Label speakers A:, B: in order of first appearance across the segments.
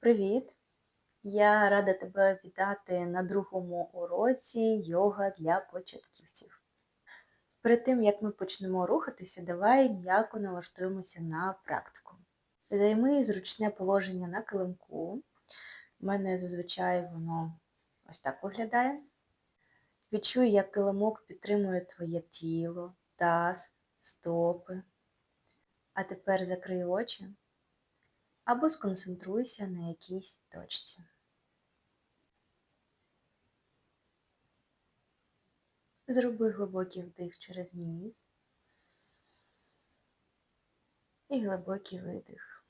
A: Привіт! Я рада тебе вітати на другому уроці йога для початківців. Перед тим, як ми почнемо рухатися, давай м'яко налаштуємося на практику. Займи зручне положення на килимку. У мене зазвичай воно ось так виглядає. Відчуй, як килимок підтримує твоє тіло, таз, стопи. А тепер закрий очі або сконцентруйся на якійсь точці. Зроби глибокий вдих через ніс і глибокий видих.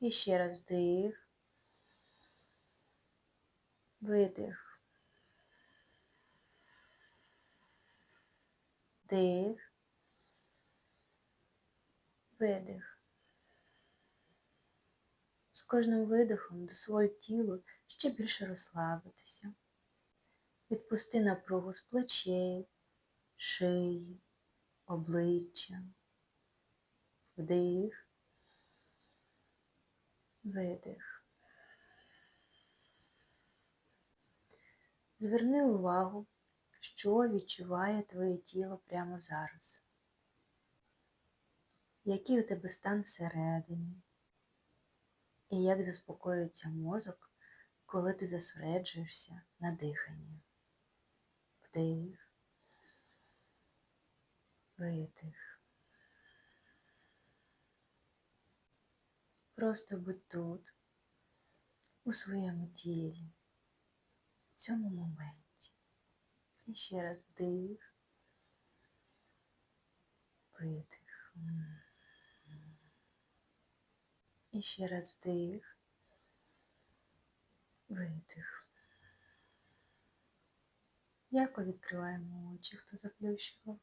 A: І ще раз вдих, видих, вдих, видих. З кожним видихом дозволь тілу ще більше розслабитися. Відпусти напругу з плечей, шиї, обличчя, вдих, видих. Зверни увагу, що відчуває твоє тіло прямо зараз який у тебе стан всередині, і як заспокоюється мозок, коли ти зосереджуєшся на диханні. Вдих, видих. Просто будь тут, у своєму тілі, в цьому моменті. І ще раз вдих, видих. І ще раз вдих, видих. Яко відкриваємо очі, хто заплющував.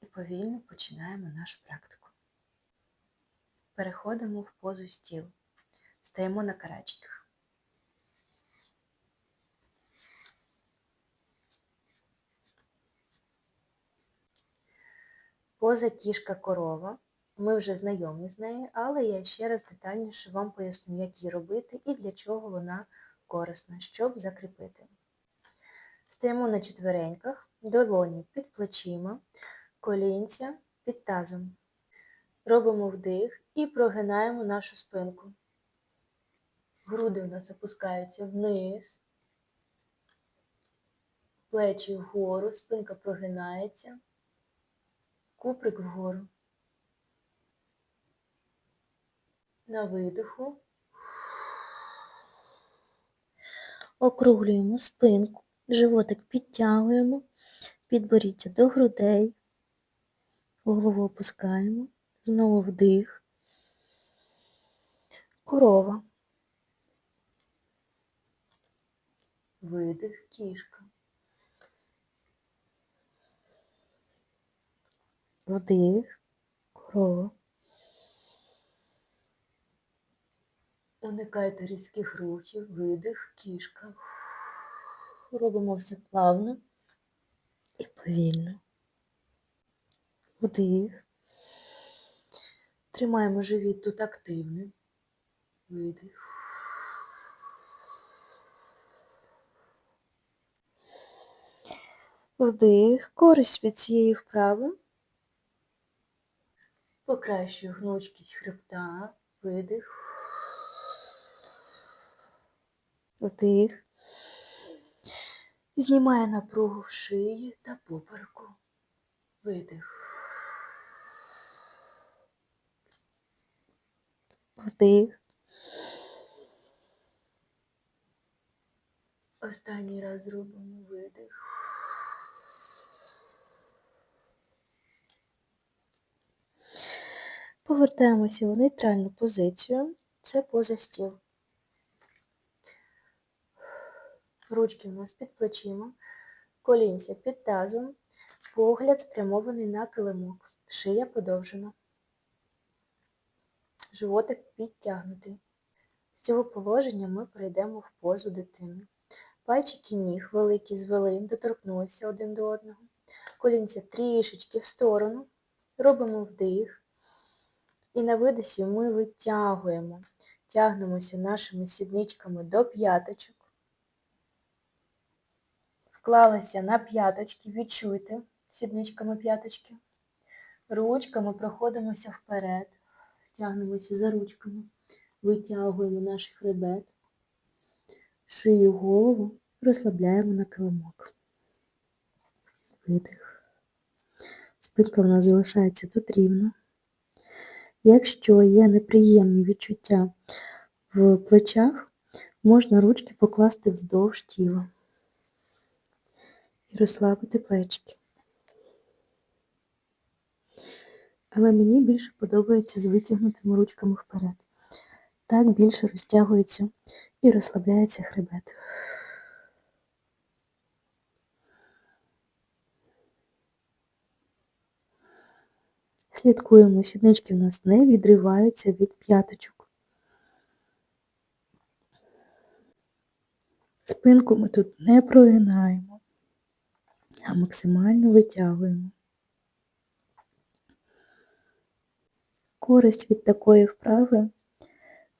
A: І повільно починаємо нашу практику. Переходимо в позу стіл. Стаємо на карачках. Поза кішка корова. Ми вже знайомі з нею, але я ще раз детальніше вам поясню, як її робити і для чого вона корисна, щоб закріпити. Стаємо на четвереньках, долоні під плечима, колінця під тазом. Робимо вдих і прогинаємо нашу спинку. Груди у нас опускаються вниз, плечі вгору, спинка прогинається, куприк вгору. На видиху. Округлюємо спинку, животик підтягуємо, підборіддя до грудей, голову опускаємо, знову вдих, корова, видих, кішка, вдих, корова. Уникайте різких рухів, видих, кішка. Робимо все плавно і повільно. Вдих. Тримаємо живіт тут активним. Видих. Вдих. Користь від цієї вправи. Покращую гнучкість хребта. Видих. Вдих. Знімає напругу в шиї та попереку. Видих. Вдих. Останній раз зробимо видих. Повертаємося в нейтральну позицію. Це поза стіл. Ручки у нас під плечима, колінця під тазом, погляд спрямований на килимок, шия подовжена, животик підтягнутий. З цього положення ми перейдемо в позу дитини. Пальчики ніг великі звели, доторкнулися один до одного. Колінця трішечки в сторону. Робимо вдих. І на видосі ми витягуємо, тягнемося нашими сідничками до п'яточок. Вклалися на п'яточки, відчуйте сідничками п'яточки. Ручками проходимося вперед, тягнемося за ручками, витягуємо наш хребет, шию голову, розслабляємо на килимок. Видих. Спинка в нас залишається тут рівно. Якщо є неприємні відчуття в плечах, можна ручки покласти вздовж тіла і розслабити плечики. Але мені більше подобається з витягнутими ручками вперед. Так більше розтягується і розслабляється хребет. Слідкуємо, сіднички в нас не відриваються від п'яточок. Спинку ми тут не прогинаємо, а максимально витягуємо. Користь від такої вправи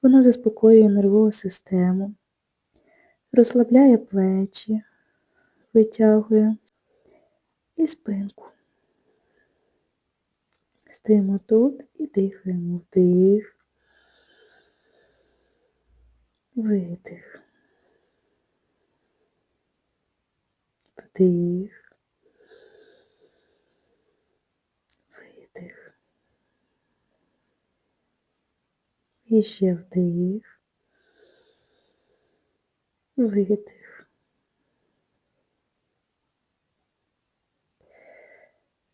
A: вона заспокоює нервову систему, розслабляє плечі, витягує і спинку. Стоїмо тут і дихаємо вдих, видих, вдих, видих. І ще вдих, видих.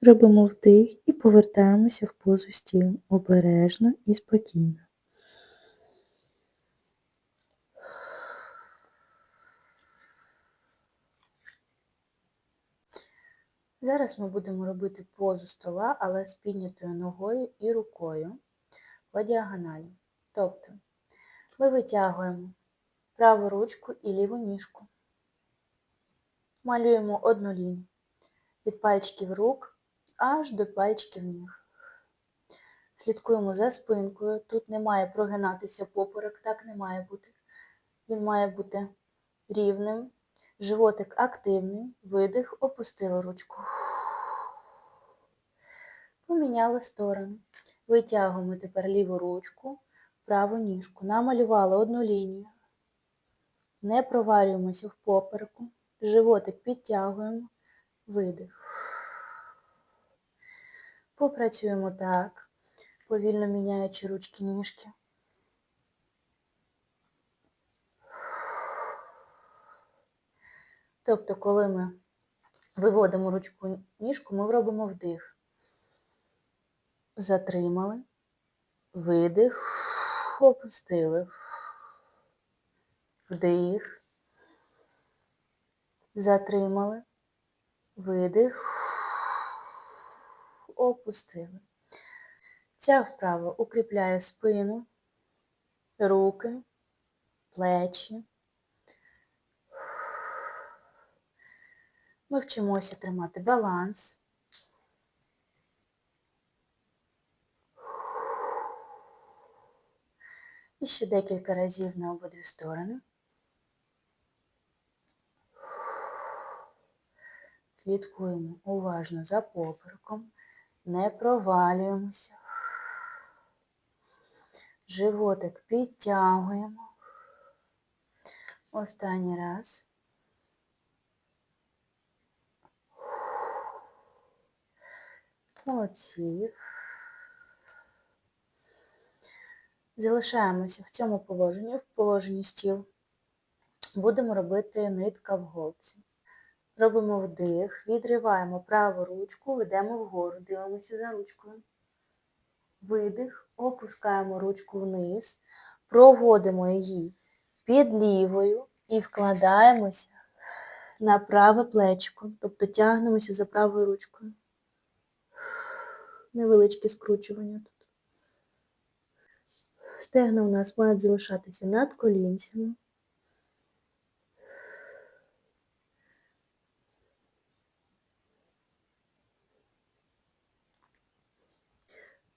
A: Робимо вдих і повертаємося в позу стіл обережно і спокійно. Зараз ми будемо робити позу стола, але з піднятою ногою і рукою по діагоналі. Тобто ми витягуємо праву ручку і ліву ніжку, малюємо одну лінію від пальчиків рук аж до пальчиків ніг. Слідкуємо за спинкою. Тут не має прогинатися поперек, так не має бути. Він має бути рівним, животик активний, видих, опустили ручку. Поміняли сторону. Витягуємо тепер ліву ручку, праву ніжку. Намалювали одну лінію. Не провалюємося в попереку. Животик підтягуємо, видих. Попрацюємо так, повільно міняючи ручки ніжки. Тобто, коли ми виводимо ручку ніжку, ми робимо вдих. Затримали, видих, опустили, вдих, затримали, видих, опустили. Ця вправа укріпляє спину, руки, плечі. Ми вчимося тримати баланс. І ще декілька разів на обидві сторони. Слідкуємо уважно за попереком, не провалюємося. Животик підтягуємо. Останній раз. Молодці. Залишаємося в цьому положенні, в положенні стіл. Будемо робити нитка в голці. Робимо вдих, відриваємо праву ручку, ведемо вгору, дивимося за ручкою. Видих, опускаємо ручку вниз, проводимо її під лівою і вкладаємося на праве плечко, тобто тягнемося за правою ручкою. Невеличке скручування тут. Стегна у нас мають залишатися над колінцями.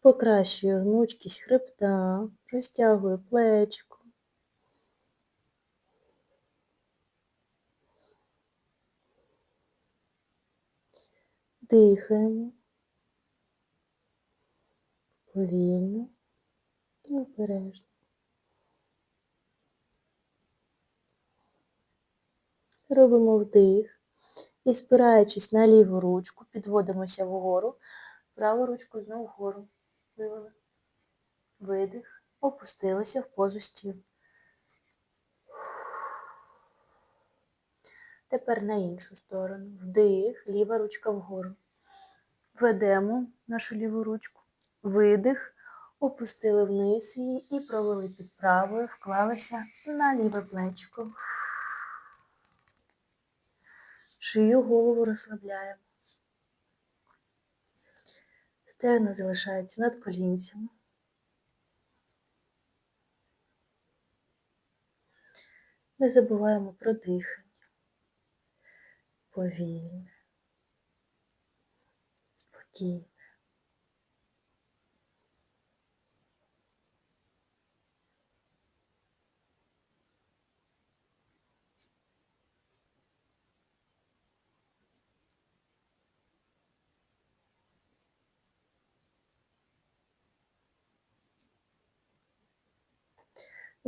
A: Покращую гнучкість хребта, розтягую плечко. Дихаємо повільно і обережно. Робимо вдих і, спираючись на ліву ручку, підводимося вгору, праву ручку знову вгору. Вивели. Видих, опустилися в позу стіл. Тепер на іншу сторону. Вдих, ліва ручка вгору. Ведемо нашу ліву ручку. Видих, опустили вниз її і провели під правою, вклалися на ліве плечко. Шию голову розслабляємо. Стегна залишаються над колінцями. Не забуваємо про дихання. Повільне. Спокійне.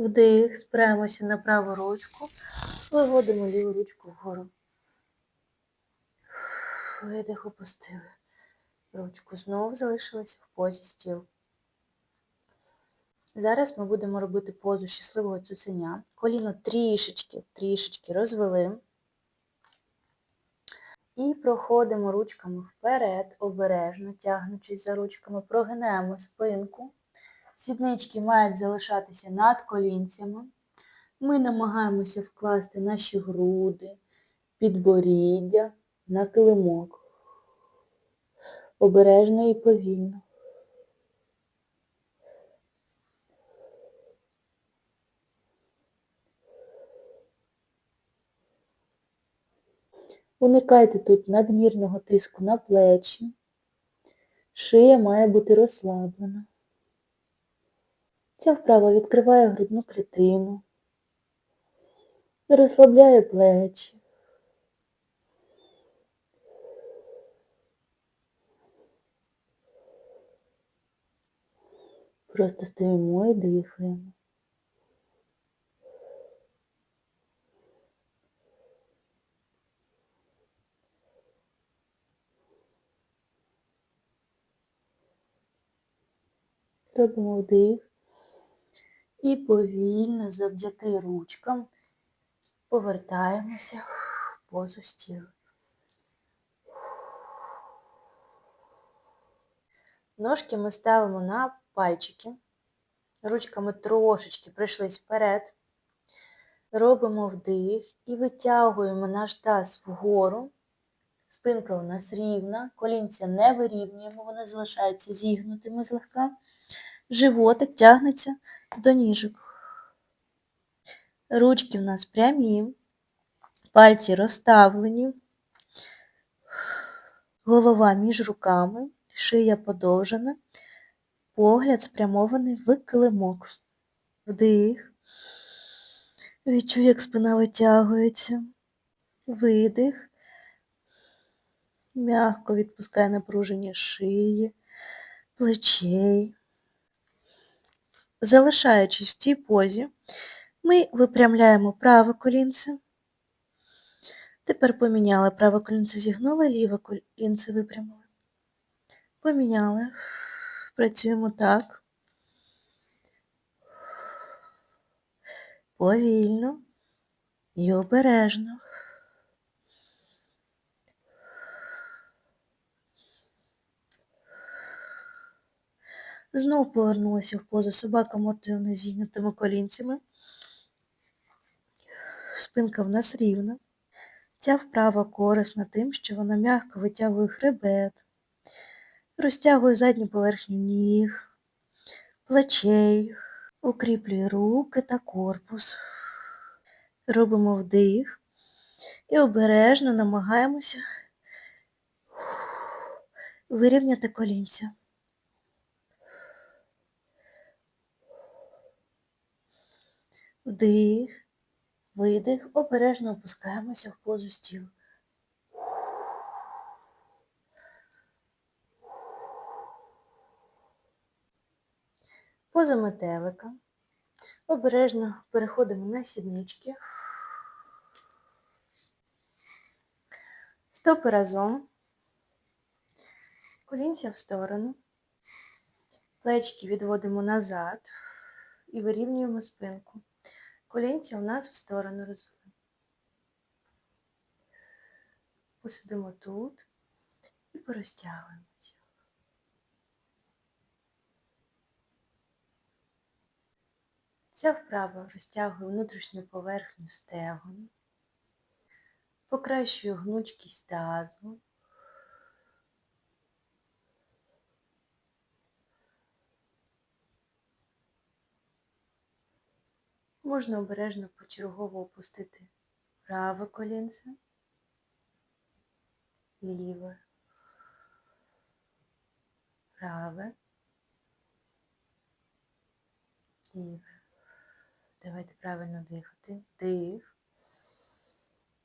A: Вдих, спираємося на праву ручку, виводимо ліву ручку вгору. Видих опустили. Ручку знову залишилася в позі стіл. Зараз ми будемо робити позу щасливого цуценя. Коліно трішечки, трішечки розвели. І проходимо ручками вперед, обережно, тягнучись за ручками, прогинаємо спинку. Сіднички мають залишатися над колінцями. Ми намагаємося вкласти наші груди, підборіддя на килимок. Обережно і повільно. Уникайте тут надмірного тиску на плечі. Шия має бути розслаблена. Ця вправа відкриває грудну клітину, розслабляє плечі. Просто стоїмо і дихаємо. Робимо вдих і повільно завдяки ручкам повертаємося в позу стіл. Ножки ми ставимо на пальчики. Ручками трошечки прийшлись вперед. Робимо вдих і витягуємо наш таз вгору. Спинка у нас рівна, колінця не вирівнюємо, вони залишаються зігнутими злегка. Животик тягнеться до ніжок. Ручки в нас прямі, пальці розставлені, голова між руками, шия подовжена, погляд спрямований в килимок. Вдих. Відчуй, як спина витягується. Видих. Мягко відпускає напруження шиї, плечей. Залишаючись в цій позі, ми випрямляємо праве колінце. Тепер поміняли праве колінце зігнули, ліве колінце випрямили. Поміняли. Працюємо так. Повільно і обережно. Знов повернулася в позу собака мордою зігнутими колінцями. Спинка в нас рівна. Ця вправа корисна тим, що вона м'яко витягує хребет, розтягує задню поверхню ніг, плечей, укріплює руки та корпус. Робимо вдих і обережно намагаємося вирівняти колінця. Вдих, видих, обережно опускаємося в позу стіл. Поза метелика. Обережно переходимо на сіднички. Стопи разом. Колінця в сторону. Плечки відводимо назад і вирівнюємо спинку. Колінця у нас в сторону розвели. Посидимо тут і порозтягуємося. Ця вправа розтягує внутрішню поверхню стегон, покращує гнучкість тазу. Можна обережно почергово опустити праве колінце, ліве, праве, ліве. Давайте правильно дихати. Дих.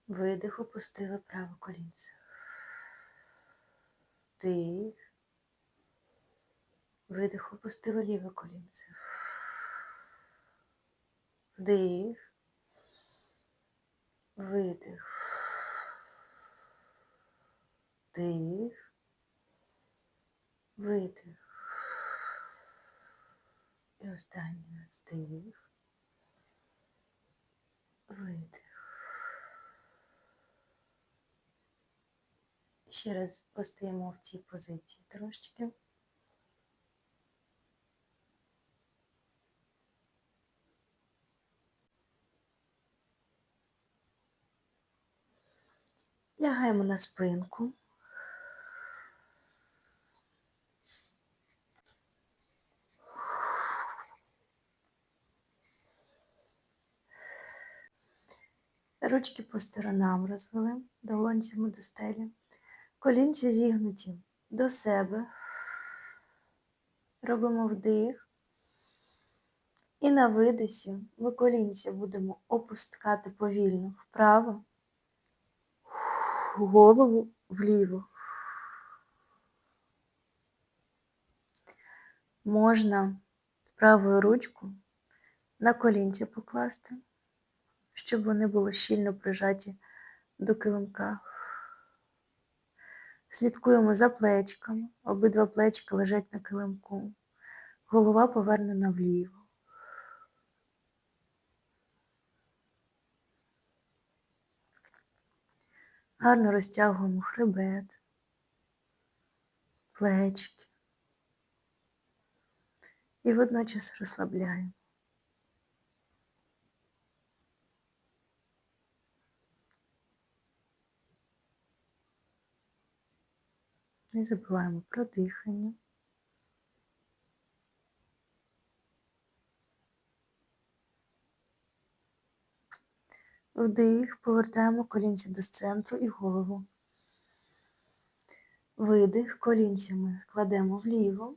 A: Видих, опустили праве колінце. Дих. Видих, опустили ліве колінце. Вдих. Видих. Дих. Видих. І останній раз вдих видих. Ще раз постоїмо в цій позиції трошечки. Лягаємо на спинку. Ручки по сторонам розвели, долонцями до стелі. Колінці зігнуті до себе. Робимо вдих. І на видисі ми колінця будемо опускати повільно вправо, голову вліво. Можна правою ручку на колінці покласти щоб вони були щільно прижаті до килимка. Слідкуємо за плечками, обидва плечка лежать на килимку, голова повернена вліво. Гарно розтягуємо хребет, плечки і водночас розслабляємо. Не забуваємо про дихання. Вдих, повертаємо колінця до центру і голову. Видих колінцями кладемо вліво,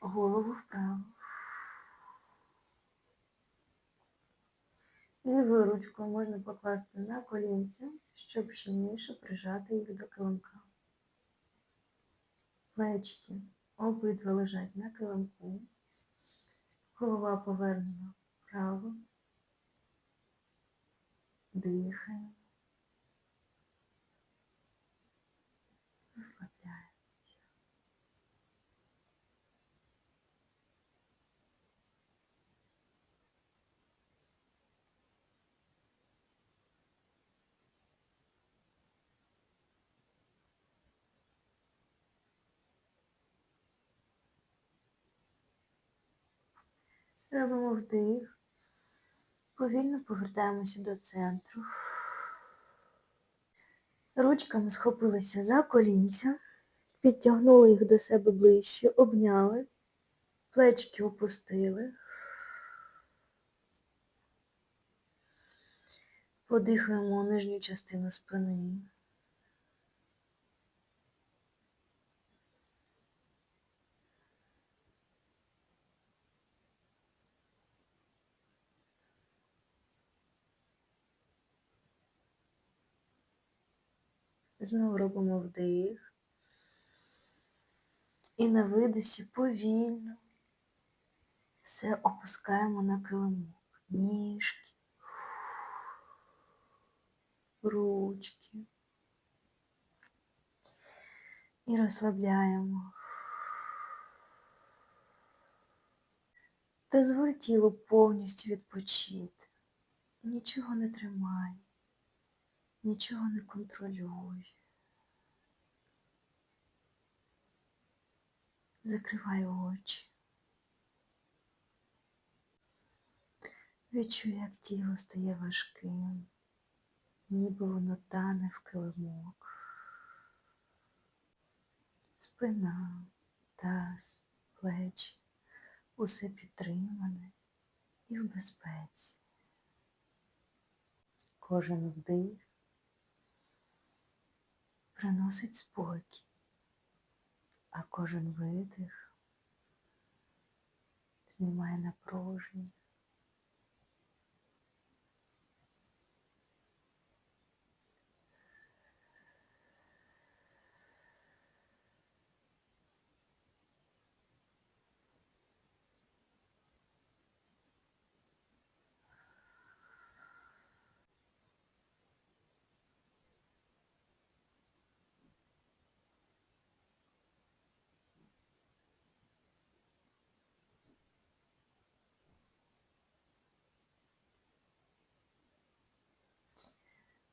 A: голову вправо. Лівою ручкою можна покласти на колінця, щоб щільніше прижати їх до килимка плечки обидва лежать на килимку, голова повернена вправо, дихаємо, розслабляємо. Робимо вдих. Повільно повертаємося до центру. Ручками схопилися за колінця, підтягнули їх до себе ближче, обняли, плечки опустили. Подихаємо нижню частину спини. Знову робимо вдих. І на видосі повільно все опускаємо на килимок. Ніжки, ручки. І розслабляємо. Дозволь тілу повністю відпочити. Нічого не тримай, нічого не контролюй. Закривай очі. Відчуй, як тіло стає важким, ніби воно тане в килимок. Спина, таз, плечі, усе підтримане і в безпеці. Кожен вдих приносить спокій, а кожен видих знімає напруження.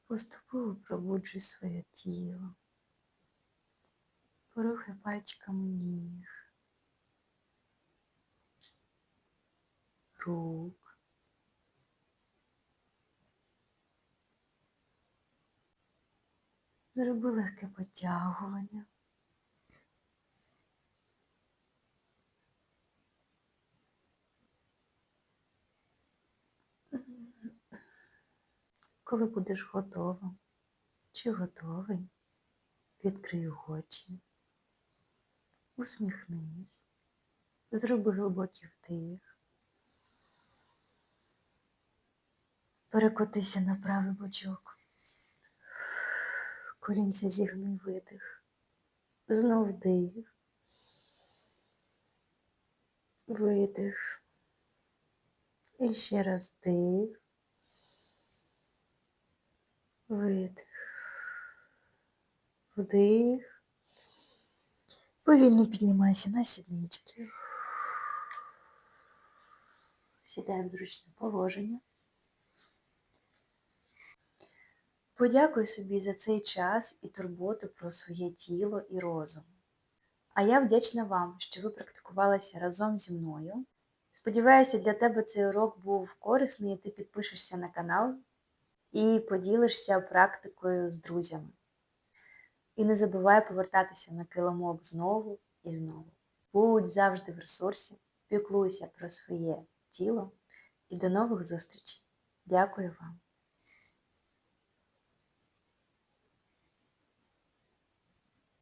A: Поступово пробуджуй своє тіло. Порухай пальчиками ніг, рук. Зроби легке потягування. Коли будеш готова. Чи готовий, відкрий очі, усміхнись, зроби глибокий вдих, перекотися на правий бочок, колінця зігни видих, знов вдих, видих, і ще раз вдих. Видих. Вдих. Повільно піднімайся на сіднички. Сідай в зручне положення. Подякуй собі за цей час і турботу про своє тіло і розум. А я вдячна вам, що ви практикувалися разом зі мною. Сподіваюся, для тебе цей урок був корисний і ти підпишешся на канал і поділишся практикою з друзями. І не забувай повертатися на килимок знову і знову. Будь завжди в ресурсі, піклуйся про своє тіло і до нових зустрічей. Дякую вам!